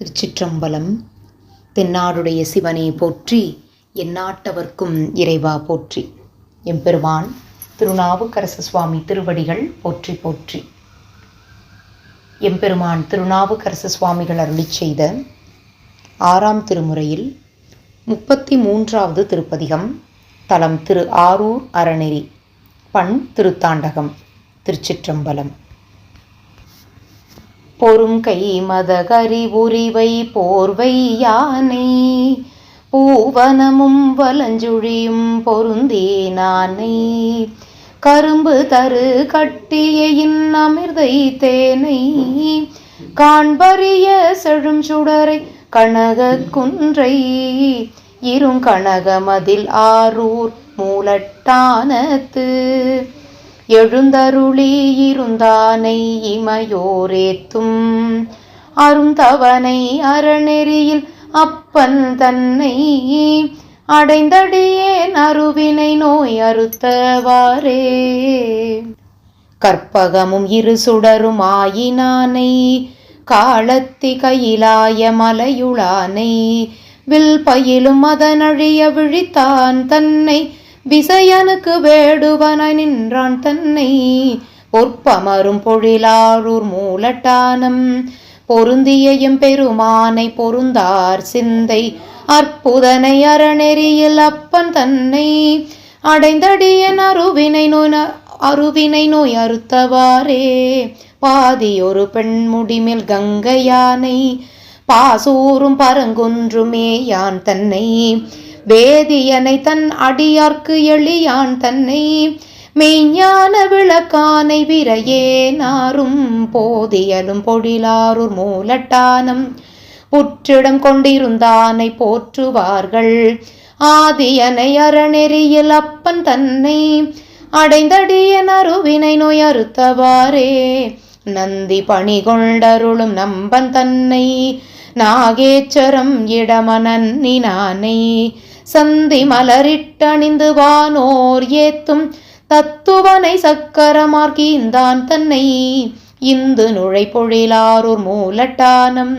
திருச்சிற்றம்பலம். தென்னாடுடைய சிவனை போற்றி எந்நாட்டவர்க்கும் இறைவா போற்றி. எம்பெருமான் திருநாவுக்கரசு சுவாமி திருவடிகள் போற்றி போற்றி. எம்பெருமான் திருநாவுக்கரசு சுவாமிகள் அருளிச் செய்த ஆறாம் திருமுறையில் முப்பத்தி மூன்றாவது திருப்பதிகம் தலம் திரு ஆரூர் அறநெறி பண் திருத்தாண்டகம் திருச்சிற்றம்பலம். பொறுங்கை மதகரி உரிவை போர்வை யானை. பூவனமும் வலஞ்சுழியும் பொருந்தேனானை கரும்பு தரு கட்டியின் அமிர்தை தேனை. காண்பறிய செழும் சுடரை கனக குன்றை. இருங்கனகமதில் ஆரூர் மூலட்டானத்து. எழுந்தருளி இருந்தானை இமையோரேத்தும். அருந்தவனை அறநெறியில் அப்பன் தன்னை அடைந்தடியேன் அருவினை நோய் அறுத்தவாரே கற்பகமும் இரு சுடரும் ஆயினானை காலத்தி கையிலாய மலையுளானை வில் பயிலும் அதனழிய விழித்தான் தன்னை விசையனுக்கு வேடுவனாய் நின்றான் தன்னை. பொற்பமரும் பொழிலாரூர் மூலட்டானம். பொருந்திய பெருமானை பொருந்தார் சிந்தை. அற்புதனை அறநெறியில் அப்பன் தன்னை. அடைந்தடியன் அருவினை நோய் அருவினை நோய் அறுத்தவாறே. பாதியொரு பெண்முடிமேல் கங்கையானை பாசூரும் பரங்குன்றுமே யான் தன்னை. வேதியனை தன் அடியார்க்கு எளியான் தன்னை மெய்ஞான விளக்கானை விரையேனாரும் போதியலும் பொழிலாரூர் மூலட்டானம். புற்றிடம் கொண்டிருந்தானை போற்றுவார்கள் ஆதியனை அறநெறியில் அப்பன் தன்னை அடைந்தடியன் அருவினை நோய் அறுத்தவாறே நந்தி பணி கொண்டருளும் நம்பன் தன்னை நாகேச்சரம் இடமனன் இடமனன்னினானை சந்தி மலரிட்டணிந்து வானோர் ஏத்தும் தத்துவனை சக்கரமார்கீந்தான் தன்னை. இந்து நுழைப்பொழிலாரூர் மூலட்டானம்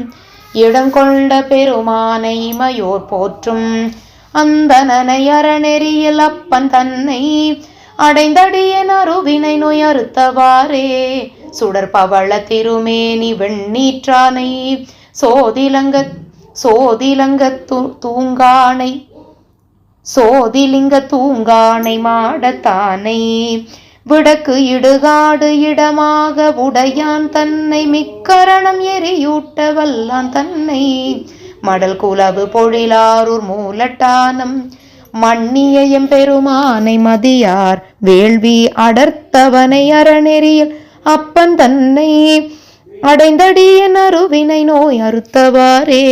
இடம் கொண்ட பெருமானை மயோர் போற்றும். அந்த நனை அறநெறியில் அப்பன் தன்னை அடைந்தடியன் அருவினை நோய் அறுத்தவாறே. சுடற்பவள திருமேனி வெண்ணீற்றானை. சோதிலங்க சோதிலங்க தூ தூங்கானை சோதிலிங்க தூங்கானை மாடத்தானை. விடக்கு இடுகாடு இடமாக உடையான் தன்னை மிக்கரணம் எரியூட்ட வல்லான் தன்னை. மடல் குலவு பொழிலாரூர் மூலட்டானம் மண்ணியம் பெருமானை மதியார். வேள்வி அடர்த்தவனை அறநெறியில் அப்பன் தன்னை. அடைந்தடியன் அருவினை நோய் அறுத்தவாரே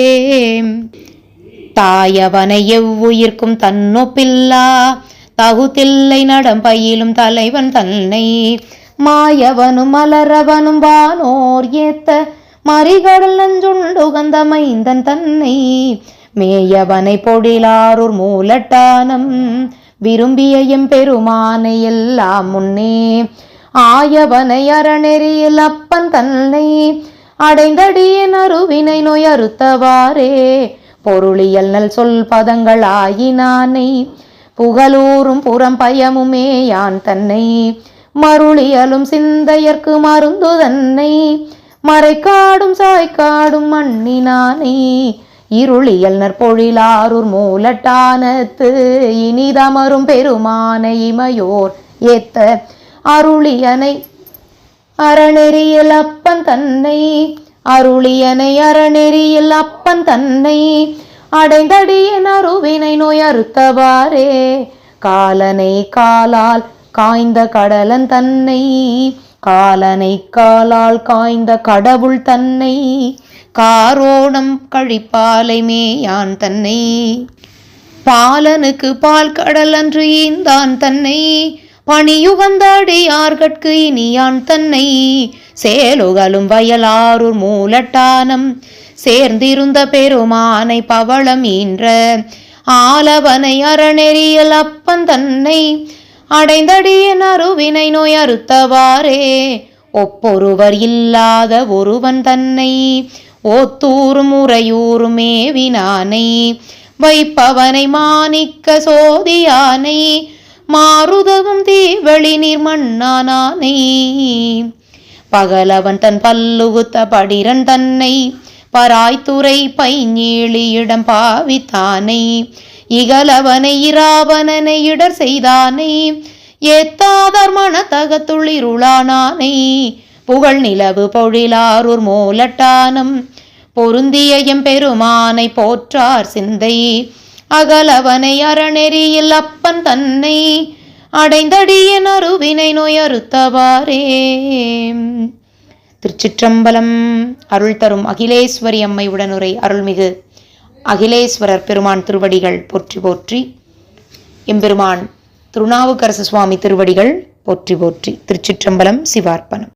தாயவனை எவ்வுயிர்க்கும் தன்னொப்பில்லா. தகுதில்லை நடம் பயிலும் தலைவன் தன்னை. மாயவனும் மலரவனும் வானோர் ஏத்த மறிகடல் நஞ்சுண்டுகந்த மைந்தன் தன்னை. மேயவனை பொடிலாரூர் மூலட்டானம். விரும்பிய எம்பெருமானை எல்லாம் முன்னே. ஆயவனை அறநெறியில் அப்பன் தன்னை. அடைந்தடியின் அருவினை நோய் அறுத்தவாறே பொருளியல் நல் சொல் பதங்கள் ஆயினானை புகழூரும் புறம் பயமுமே யான் தன்னை. மருளியலும் சிந்தையர்க்கு மருந்து தன்னை. மறைக்காடும் சாய்க்காடும் மண்ணினானை. இருளியல் நற்பொழிலாரூர் மூலட்டானத்து இனிதமரும் பெருமான இமையோர் ஏத்த அருளியனை. அறநெறியில் அப்பன் தன்னை. அருளியனை அறநெறியில் அப்பன் தன்னை அடைந்தடியன் அருவினை நோய் அறுத்தவாறே. காலனை காலால் காய்ந்த கடலன் தன்னை காலனை காலால் காய்ந்த கடவுள் தன்னை காரோணம் கழிப்பாலை மேயான் தன்னை. பாலனுக்கு பால் கடல் அன்று ஈந்தான் தன்னை பணியுகந்தாடியார்கட்கு இனியான் தன்னை. சேலுகளும் வயலாரூர் மூலட்டானம். சேர்ந்திருந்த பெருமானை பவளம் ஈன்ற. ஆலவனை அறநெறியல் அப்பன் தன்னை. அடைந்தடியன் அருவினை நோய் அறுத்தவாறே. ஒப்பொருவர் இல்லாத ஒருவன் தன்னை. ஓத்தூரும் உறையூரும் மேவினானை. வைப்பவனை மாணிக்க சோதியானை. மாறுதவும் தீவழி நீர் மண்ணானானை. பகலவன் தன் பல்லுகுத்த படிரன் தன்னை பராய்த்துறை பைஞ்சேழியிடம் பாவித்தானை. இகலவனை இராவணனை இடர் செய்தானை. ஏத்தாதர் மனத்தகத்துள்ளிருளானானை புகழ் நிலவு பொழிலாரூர் மூலட்டானம் பொருந்திய எம்பெருமானை போற்றார் சிந்தை அகலவனை அறநெறியில் அப்பன் தன்னை அடைந்தடியன் அருவினை நோயறுத்தவாறே. திருச்சிற்றம்பலம் அருள் தரும் அகிலேஸ்வரி அம்மை உடனுரை அருள்மிகு அகிலேஸ்வரர் பெருமான் திருவடிகள் போற்றி போற்றி. எம்பெருமான் திருநாவுக்கரசு சுவாமி திருவடிகள் போற்றி போற்றி. திருச்சிற்றம்பலம் சிவார்ப்பணம்.